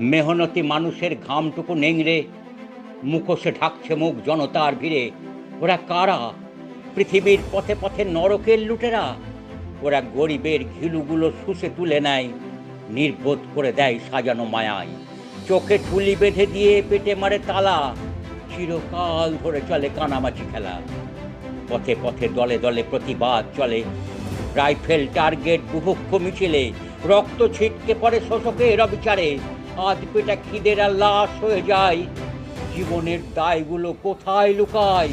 মেহনতি মানুষের ঘামটুকু নেংড়ে, মুখোশে ঢাকছে মুখ জনতার ভিড়ে। ওরা কারা? পৃথিবীর পথে পথে নরকের লুটেরা। ওরা গরিবের ঘিলুগুলো শুষে তুলে নেয়, নির্বোধ করে দেয় সাজানো মায়ায়। চোখে ঠুলি বেঁধে দিয়ে পেটে মারে তালা, চিরকাল ধরে চলে কানামাছি খেলা। পথে পথে দলে দলে প্রতিবাদ চলে। রাইফেল, টার্গেট বুভুক্ষ মিছিলে, রক্ত ছিটকে পড়ে শোষকের অবিচারে। আধ পেটা খিদেরা লাশ হয়ে যায়। জীবনের দায়গুলো কোথায় লুকায়?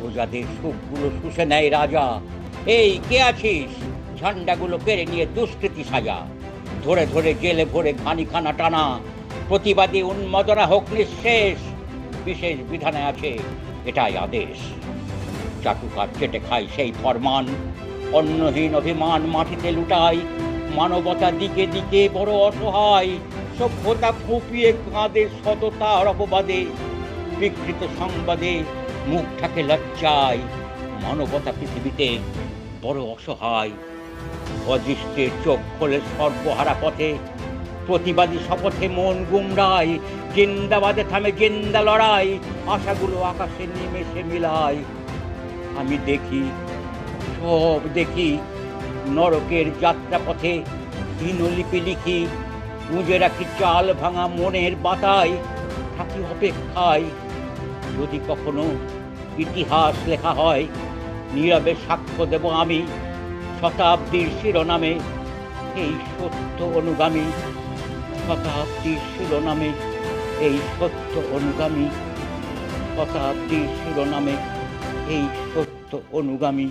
প্রজাদের সুখগুলো শুষে নেয় রাজা। এই, কে আছিস? ঝান্ডাগুলো কেড়ে নিয়ে দুষ্কৃতি সাজা। ধরে ধরে জেলে ভরে ঘানিখানা টানা। প্রতিবাদী উন্মাদনা হোক নিঃশেষ। বিশেষ বিধানে আছে, এটাই আদেশ। চাটুকার চেটে খায় সেই ফরমান। অন্নহীন অভিমান মাটিতে লুটায়। মানবতা দিকে দিকে বড় অসহায়। সভ্যতা ফুপিয়ে কাঁদে সততার অপবাদে, বিকৃত সংবাদে মুখ থাকে লজ্জায়, মানবতা পৃথিবীতে বড় অসহায়। অদৃষ্টের চোখ খোলে সর্বহারা পথে, প্রতিবাদী শপথে মন গুমরায় জিন্দাবাদে থামে জিন্দা লড়াই, আশাগুলো আকাশে নিমেষে মিলায়। আমি দেখি, সব দেখি, নরকের যাত্রাপথে দিনলিপি লিখি গুঁজে রাখি চাল ভাঙা মনের বাতায় থাকি অপেক্ষায়। যদি কখনো ইতিহাস লেখা হয়, নীরবে সাক্ষ্য দেব আমি শতাব্দীর শিরোনামে। এই সত্য অনুগামী, শতাব্দীর শিরোনামে। এই সত্য অনুগামী, শতাব্দীর শিরোনামে। এই সত্য অনুগামী।